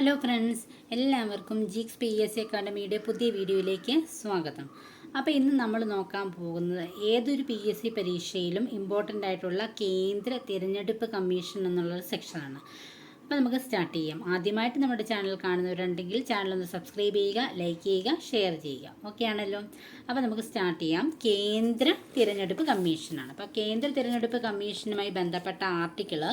Hello friends എല്ലാവർക്കും ജിക്സ് P S C അക്കാഡമിയുടെ പുതിയ വീഡിയോയിലേക്ക് സ്വാഗതം. അപ്പോൾ ഇന്ന് നമ്മൾ നോക്കാൻ പോകുന്നത് ഏതൊരു പി എസ് സി പരീക്ഷയിലും ഇമ്പോർട്ടന്റ് ആയിട്ടുള്ള കേന്ദ്ര തിരഞ്ഞെടുപ്പ് കമ്മീഷൻ എന്നുള്ള സെക്ഷനാണ് അപ്പോൾ നമുക്ക് സ്റ്റാർട്ട് ചെയ്യാം. ആദ്യമായിട്ട് നമ്മുടെ ചാനൽ കാണുന്നവരുണ്ടെങ്കിൽ ചാനൽ ഒന്ന് സബ്സ്ക്രൈബ് ചെയ്യുക ലൈക്ക് ചെയ്യുക ഷെയർ ചെയ്യുക. ഓക്കെ ആണല്ലോ? അപ്പോൾ നമുക്ക് സ്റ്റാർട്ട് ചെയ്യാം. കേന്ദ്ര തിരഞ്ഞെടുപ്പ് കമ്മീഷനാണ് അപ്പോൾ കേന്ദ്ര തിരഞ്ഞെടുപ്പ് കമ്മീഷനുമായി ബന്ധപ്പെട്ട ആർട്ടിക്കിൾ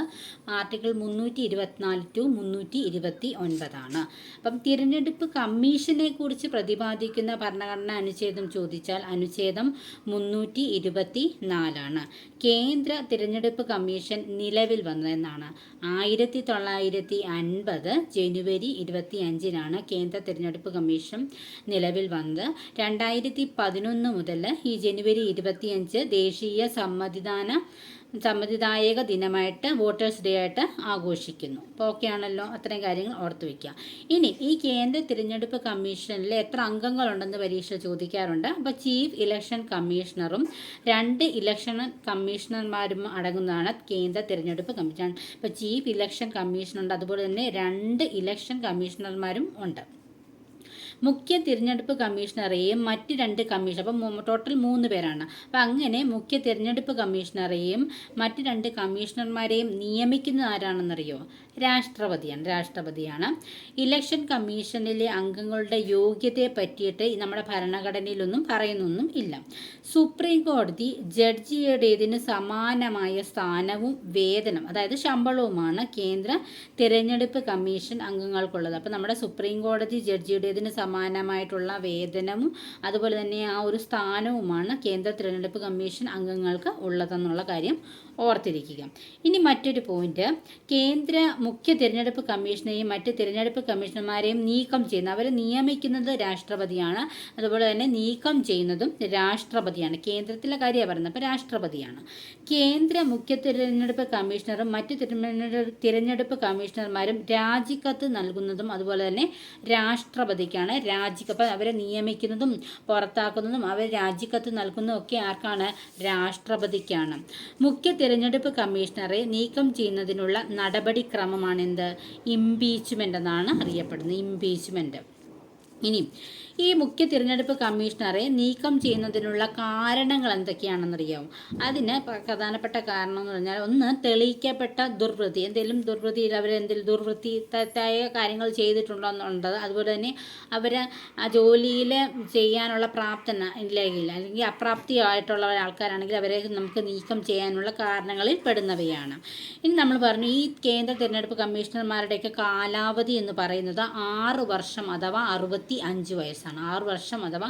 ആർട്ടിക്കിൾ മുന്നൂറ്റി ഇരുപത്തിനാല് ടു മുന്നൂറ്റി ഇരുപത്തി ഒൻപതാണ് അപ്പം തിരഞ്ഞെടുപ്പ് കമ്മീഷനെ കുറിച്ച് പ്രതിപാദിക്കുന്ന ഭരണഘടനാ അനുച്ഛേദം ചോദിച്ചാൽ അനുച്ഛേദം മുന്നൂറ്റി ഇരുപത്തി നാലാണ് കേന്ദ്ര തിരഞ്ഞെടുപ്പ് കമ്മീഷൻ നിലവിൽ വന്നതെന്നാണ്. ആയിരത്തി തൊള്ളായിരത്തി അൻപത് ജനുവരി ഇരുപത്തി അഞ്ചിനാണ് കേന്ദ്ര തിരഞ്ഞെടുപ്പ് കമ്മീഷൻ നിലവിൽ വന്നത്. രണ്ടായിരത്തി പതിനൊന്ന് മുതൽ ഈ ജനുവരി ഇരുപത്തിയഞ്ച് ദേശീയ സമ്മതിദാന സമ്മതിദായക ദിനമായിട്ട് വോട്ടേഴ്സ് ഡേ ആയിട്ട് ആഘോഷിക്കുന്നു. അപ്പോൾ ഓക്കെ ആണല്ലോ. അത്രയും കാര്യങ്ങൾ ഓർത്ത് വയ്ക്കുക ഇനി ഈ കേന്ദ്ര തിരഞ്ഞെടുപ്പ് കമ്മീഷനിൽ എത്ര അംഗങ്ങളുണ്ടെന്ന് പരീക്ഷ ചോദിക്കാറുണ്ട്. അപ്പോൾ ചീഫ് ഇലക്ഷൻ കമ്മീഷണറും രണ്ട് ഇലക്ഷൻ കമ്മീഷണർമാരും അടങ്ങുന്നതാണ് കേന്ദ്ര തിരഞ്ഞെടുപ്പ് കമ്മീഷൻ. ഇപ്പോൾ ചീഫ് ഇലക്ഷൻ കമ്മീഷനുണ്ട്. അതുപോലെ തന്നെ രണ്ട് ഇലക്ഷൻ കമ്മീഷണർമാരും ഉണ്ട്. മുഖ്യ തിരഞ്ഞെടുപ്പ് കമ്മീഷണറെയും മറ്റ് രണ്ട് കമ്മീഷൻ അപ്പം ടോട്ടൽ മൂന്ന് പേരാണ്. അപ്പം അങ്ങനെ മുഖ്യ തിരഞ്ഞെടുപ്പ് കമ്മീഷണറെയും മറ്റ് രണ്ട് കമ്മീഷണർമാരെയും നിയമിക്കുന്നത് ആരാണെന്നറിയോ? രാഷ്ട്രപതിയാണ് രാഷ്ട്രപതിയാണ്. ഇലക്ഷൻ കമ്മീഷനിലെ അംഗങ്ങളുടെ യോഗ്യതയെ പറ്റിയിട്ട് നമ്മുടെ ഭരണഘടനയിലൊന്നും പറയുന്നൊന്നും ഇല്ല. സുപ്രീം കോടതി ജഡ്ജിയുടേതിന് സമാനമായ സ്ഥാനവും വേതനം അതായത് ശമ്പളവുമാണ് കേന്ദ്ര തിരഞ്ഞെടുപ്പ് കമ്മീഷൻ അംഗങ്ങൾക്കുള്ളത്. അപ്പോൾ നമ്മുടെ സുപ്രീം കോടതി ജഡ്ജിയുടേതിന് സമാനമായിട്ടുള്ള വേതനവും അതുപോലെ തന്നെ ആ ഒരു സ്ഥാനവുമാണ് കേന്ദ്ര തിരഞ്ഞെടുപ്പ് കമ്മീഷൻ അംഗങ്ങൾക്ക് ഉള്ളതെന്നുള്ള കാര്യം ഓർത്തിരിക്കുക. ഇനി മറ്റൊരു പോയിന്റ് കേന്ദ്ര മുഖ്യ തിരഞ്ഞെടുപ്പ് കമ്മീഷനെയും മറ്റ് തിരഞ്ഞെടുപ്പ് കമ്മീഷണർമാരെയും നീക്കം ചെയ്യുന്ന അവരെ നിയമിക്കുന്നത് രാഷ്ട്രപതിയാണ്. അതുപോലെ തന്നെ നീക്കം ചെയ്യുന്നതും രാഷ്ട്രപതിയാണ്. കേന്ദ്രത്തിലെ കാര്യമാണ് പറയുന്നത് അപ്പോൾ രാഷ്ട്രപതിയാണ്. കേന്ദ്ര മുഖ്യ തിരഞ്ഞെടുപ്പ് കമ്മീഷണറും മറ്റ് തിരഞ്ഞെടുപ്പ് കമ്മീഷണർമാരും രാജിക്കത്ത് നൽകുന്നതും അതുപോലെ തന്നെ രാഷ്ട്രപതിക്കാണ് രാജിക്കത്ത്. അവരെ നിയമിക്കുന്നതും പുറത്താക്കുന്നതും അവർ രാജിക്കത്ത് നൽകുന്നതും ഒക്കെ ആർക്കാണ്? രാഷ്ട്രപതിക്കാണ്. മുഖ്യ തിരഞ്ഞെടുപ്പ് കമ്മീഷണറെ നീക്കം ചെയ്യുന്നതിനുള്ള നടപടിക്രമമാണെന്ത്? ഇംപീച്ച്മെന്റ് എന്നാണ് അറിയപ്പെടുന്നത് ഇംപീച്ച്മെന്റ് ഇനി ഈ മുഖ്യ തിരഞ്ഞെടുപ്പ് കമ്മീഷണറെ നീക്കം ചെയ്യുന്നതിനുള്ള കാരണങ്ങൾ എന്തൊക്കെയാണെന്നറിയാമോ അതിന് പ്രധാനപ്പെട്ട കാരണം എന്ന് പറഞ്ഞാൽ ഒന്ന് തെളിയിക്കപ്പെട്ട ദുർവൃത്തി. എന്തെങ്കിലും ദുർവൃത്തിയിൽ അവർ എന്തെങ്കിലും ദുർവൃത്തി തെറ്റായ കാര്യങ്ങൾ ചെയ്തിട്ടുണ്ടോ എന്നുള്ളത്. അതുപോലെ തന്നെ അവർ ആ ജോലിയിൽ ചെയ്യാനുള്ള പ്രാപ്തന ഇല്ലെങ്കിൽ അല്ലെങ്കിൽ അപ്രാപ്തിയായിട്ടുള്ള ആൾക്കാരാണെങ്കിൽ അവരെ നമുക്ക് നീക്കം ചെയ്യാനുള്ള കാരണങ്ങളിൽ പെടുന്നവയാണ്. ഇനി നമ്മൾ പറഞ്ഞു ഈ കേന്ദ്ര തിരഞ്ഞെടുപ്പ് കമ്മീഷണർമാരുടെയൊക്കെ കാലാവധി എന്ന് പറയുന്നത് ആറ് വർഷം അഥവാ അറുപത്തി അഞ്ച് വയസ്സാണ്. വയസ്സാണ്. ആറ് വർഷം അഥവാ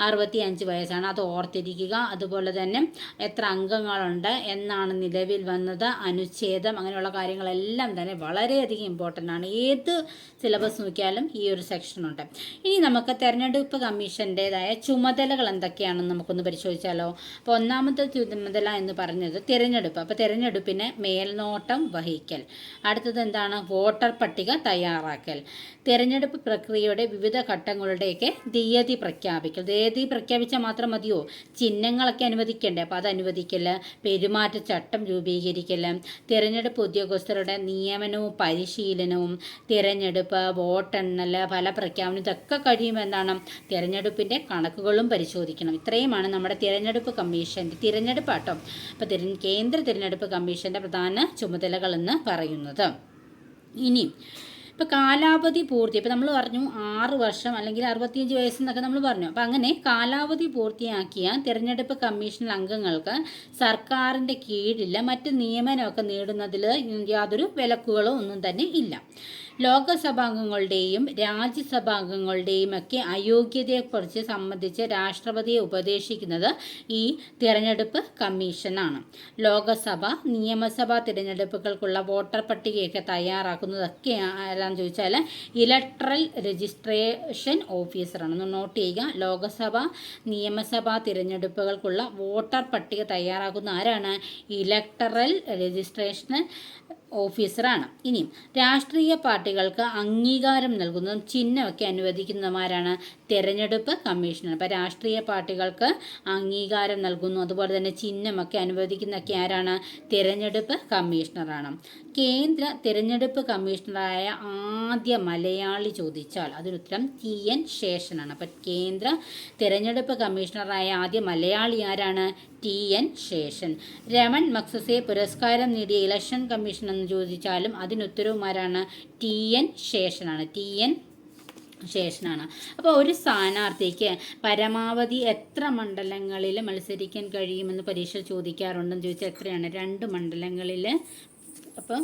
അറുപത്തി അഞ്ച് വയസ്സാണ്. അത് ഓർത്തിരിക്കുക. അതുപോലെ തന്നെ എത്ര അംഗങ്ങളുണ്ട് എന്നാണ് നിലവിൽ വന്നത്. അനുച്ഛേദം അങ്ങനെയുള്ള കാര്യങ്ങളെല്ലാം തന്നെ വളരെയധികം ഇമ്പോർട്ടന്റ് ആണ്. ഏത് സിലബസ് നോക്കിയാലും ഈ ഒരു സെക്ഷനുണ്ട് ഇനി നമുക്ക് തെരഞ്ഞെടുപ്പ് കമ്മീഷന്റെതായ ചുമതലകൾ എന്തൊക്കെയാണെന്ന് നമുക്കൊന്ന് പരിശോധിച്ചാലോ? അപ്പോൾ ഒന്നാമത്തെ ചുമതല എന്ന് പറഞ്ഞത് തിരഞ്ഞെടുപ്പ്. അപ്പോൾ തിരഞ്ഞെടുപ്പിന് മേൽനോട്ടം വഹിക്കൽ. അടുത്തത് എന്താണ്? വോട്ടർ പട്ടിക തയ്യാറാക്കൽ. തിരഞ്ഞെടുപ്പ് പ്രക്രിയയുടെ വിവിധ ഘട്ടങ്ങളുടെയൊക്കെ തീയതി പ്രഖ്യാപിക്കൽ. തീയതി പ്രഖ്യാപിച്ചാൽ മാത്രം മതിയോ? ചിഹ്നങ്ങളൊക്കെ അനുവദിക്കണ്ടേ. അപ്പോൾ അത് അനുവദിക്കൽ പെരുമാറ്റച്ചട്ടം രൂപീകരിക്കൽ തിരഞ്ഞെടുപ്പ് ഉദ്യോഗസ്ഥരുടെ നിയമനവും പരിശീലനവും തിരഞ്ഞെടുപ്പ് വോട്ടെണ്ണൽ ഫലപ്രഖ്യാപനം ഇതൊക്കെ കഴിയുമെന്നാണ് തിരഞ്ഞെടുപ്പിന്റെ കണക്കുകളും പരിശോധിക്കണം. ഇത്രയുമാണ് നമ്മുടെ തിരഞ്ഞെടുപ്പ് കമ്മീഷന്റെ തിരഞ്ഞെടുപ്പ് ആട്ടോ അപ്പോൾ തിര കേന്ദ്ര തിരഞ്ഞെടുപ്പ് കമ്മീഷന്റെ പ്രധാന ചുമതലകളെന്ന് പറയുന്നത്. ഇനി ഇപ്പോൾ കാലാവധി പൂർത്തി ഇപ്പോൾ നമ്മൾ പറഞ്ഞു ആറ് വർഷം അല്ലെങ്കിൽ അറുപത്തിയഞ്ച് വയസ്സെന്നൊക്കെ നമ്മൾ പറഞ്ഞു. അപ്പോൾ അങ്ങനെ കാലാവധി പൂർത്തിയാക്കിയ തിരഞ്ഞെടുപ്പ് കമ്മീഷൻ അംഗങ്ങൾക്ക് സർക്കാരിന്റെ കീഴിൽ മറ്റ് നിയമനമൊക്കെ നേടുന്നതിൽ യാതൊരു വിലക്കുകളോ ഒന്നും തന്നെ ഇല്ല. ലോകസഭാംഗങ്ങളുടെയും രാജ്യസഭാംഗങ്ങളുടെയും ഒക്കെ അയോഗ്യതയെക്കുറിച്ച് സംബന്ധിച്ച് രാഷ്ട്രപതിയെ ഉപദേശിക്കുന്നത് ഈ തിരഞ്ഞെടുപ്പ് കമ്മീഷനാണ്. ലോകസഭ നിയമസഭാ തിരഞ്ഞെടുപ്പുകൾക്കുള്ള വോട്ടർ പട്ടികയൊക്കെ തയ്യാറാക്കുന്നതൊക്കെ ആരാന്ന് ചോദിച്ചാൽ ഇലക്ട്രൽ രജിസ്ട്രേഷൻ ഓഫീസറാണ്. ഒന്ന് നോട്ട് ചെയ്യുക. ലോകസഭ നിയമസഭാ തിരഞ്ഞെടുപ്പുകൾക്കുള്ള വോട്ടർ പട്ടിക തയ്യാറാക്കുന്ന ആരാണ്? ഇലക്ടറൽ രജിസ്ട്രേഷൻ ഓഫീസറാണ്. ഇനി രാഷ്ട്രീയ പാർട്ടികൾക്ക് അംഗീകാരം നൽകുന്നതും ചിഹ്നമൊക്കെ അനുവദിക്കുന്നതുമാരാണ് തെരഞ്ഞെടുപ്പ് കമ്മീഷണർ. അപ്പോൾ രാഷ്ട്രീയ പാർട്ടികൾക്ക് അംഗീകാരം നൽകുന്നു. അതുപോലെ തന്നെ ചിഹ്നമൊക്കെ അനുവദിക്കുന്നതൊക്കെ ആരാണ്? തിരഞ്ഞെടുപ്പ് കമ്മീഷണറാണ്. കേന്ദ്ര തിരഞ്ഞെടുപ്പ് കമ്മീഷണറായ ആദ്യ മലയാളി ചോദിച്ചാൽ അതിനുത്തരം ടി എൻ ശേഷനാണ്. അപ്പം കേന്ദ്ര തിരഞ്ഞെടുപ്പ് കമ്മീഷണറായ ആദ്യ മലയാളി ആരാണ്? T N Seshan. Ramon Magsaysay പുരസ്കാരം നേടിയ ഇലക്ഷൻ കമ്മീഷൻ എന്ന് ചോദിച്ചാലും അതിനുത്തരവും ആരാണ്? ടി എൻ ശേഷനാണ്. ടി എൻ ശേഷനാണ്. അപ്പോൾ ഒരു സ്ഥാനാർത്ഥിക്ക് പരമാവധി എത്ര മണ്ഡലങ്ങളിൽ മത്സരിക്കാൻ കഴിയുമെന്ന് പരീക്ഷ ചോദിക്കാറുണ്ടെന്ന് ചോദിച്ചാൽ എത്രയാണ്? രണ്ട് മണ്ഡലങ്ങളിൽ അപ്പം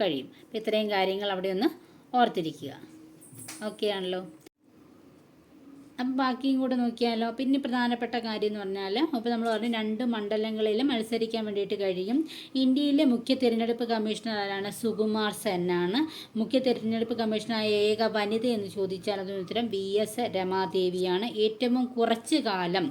കഴിയും. അപ്പോൾ ഇത്രയും കാര്യങ്ങൾ അവിടെ ഒന്ന് ഓർത്തിരിക്കുക. ഓക്കെ ആണല്ലോ? അപ്പം ബാക്കിയും കൂടെ നോക്കിയാലോ? പിന്നെ പ്രധാനപ്പെട്ട കാര്യം എന്ന് പറഞ്ഞാൽ അപ്പോൾ നമ്മൾ പറഞ്ഞു രണ്ട് മണ്ഡലങ്ങളിൽ മത്സരിക്കാൻ വേണ്ടിയിട്ട് കഴിയും. ഇന്ത്യയിലെ മുഖ്യ തിരഞ്ഞെടുപ്പ് കമ്മീഷണർ ആരാണ്? സുകുമാർ സെന്നാണ്. മുഖ്യ തിരഞ്ഞെടുപ്പ് കമ്മീഷണറായ ഏക വനിത എന്ന് ചോദിച്ചാൽ അതിന് ഉത്തരം വി എസ് രമാദേവിയാണ്. ഏറ്റവും കുറച്ച് കാലം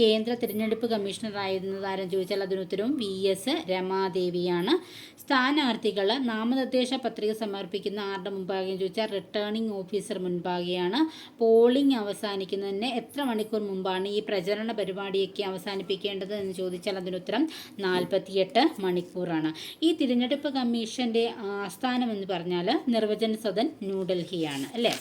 കേന്ദ്ര തിരഞ്ഞെടുപ്പ് കമ്മീഷണറായിരുന്നത് ആരെന്ന് ചോദിച്ചാൽ അതിന് ഉത്തരവും വി എസ് രമാദേവിയാണ്. സ്ഥാനാർത്ഥികൾ നാമനിർദ്ദേശ പത്രിക സമർപ്പിക്കുന്ന ആരുടെ മുമ്പാകെയെന്ന് ചോദിച്ചാൽ റിട്ടേണിംഗ് ഓഫീസർ മുൻപാകെയാണ്. പോളിംഗ് അവസാനിക്കുന്നതിന് എത്ര മണിക്കൂർ മുമ്പാണ് ഈ പ്രചരണ പരിപാടിയൊക്കെ അവസാനിപ്പിക്കേണ്ടത് എന്ന് ചോദിച്ചാൽ അതിനുത്തരം നാൽപ്പത്തിയെട്ട് മണിക്കൂറാണ്. ഈ തിരഞ്ഞെടുപ്പ് കമ്മീഷന്റെ ആസ്ഥാനം എന്ന് പറഞ്ഞാൽ നിർവചന സദൻ ന്യൂഡൽഹിയാണ് അല്ലേ?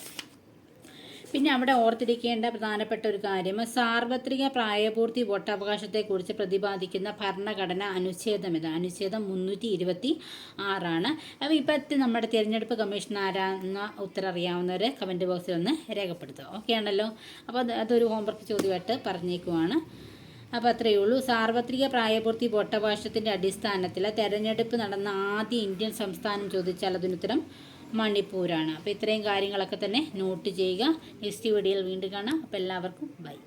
പിന്നെ അവിടെ ഓർത്തിരിക്കേണ്ട പ്രധാനപ്പെട്ട ഒരു കാര്യം സാർവത്രിക പ്രായപൂർത്തി വോട്ടവകാശത്തെക്കുറിച്ച് പ്രതിപാദിക്കുന്ന ഭരണഘടന അനുച്ഛേദം ഇത് അനുച്ഛേദം മുന്നൂറ്റി ഇരുപത്തി ആറാണ് അപ്പോൾ ഇപ്പോഴത്തെ നമ്മുടെ തിരഞ്ഞെടുപ്പ് കമ്മീഷൻ ആരാന്ന ഉത്തരം അറിയാവുന്നവർ കമന്റ് ബോക്സിൽ ഒന്ന് രേഖപ്പെടുത്തുക. ഓക്കെ ആണല്ലോ? അപ്പോൾ അത് അതൊരു ഹോംവർക്ക് ചോദ്യമായിട്ട് പറഞ്ഞേക്കുവാണ്. അപ്പോൾ അത്രയേ ഉള്ളൂ. സാർവത്രിക പ്രായപൂർത്തി വോട്ടവകാശത്തിന്റെ അടിസ്ഥാനത്തിൽ തെരഞ്ഞെടുപ്പ് നടന്ന ആദ്യ ഇന്ത്യൻ സംസ്ഥാനം ചോദിച്ചാൽ അതിനുത്തരം മണിപ്പൂരാണ്. അപ്പോൾ ഇത്രയും കാര്യങ്ങളൊക്കെ തന്നെ നോട്ട് ചെയ്യുക. നെക്സ്റ്റ് വീഡിയോയിൽ വീണ്ടും കാണാം. അപ്പോൾ എല്ലാവർക്കും ബൈ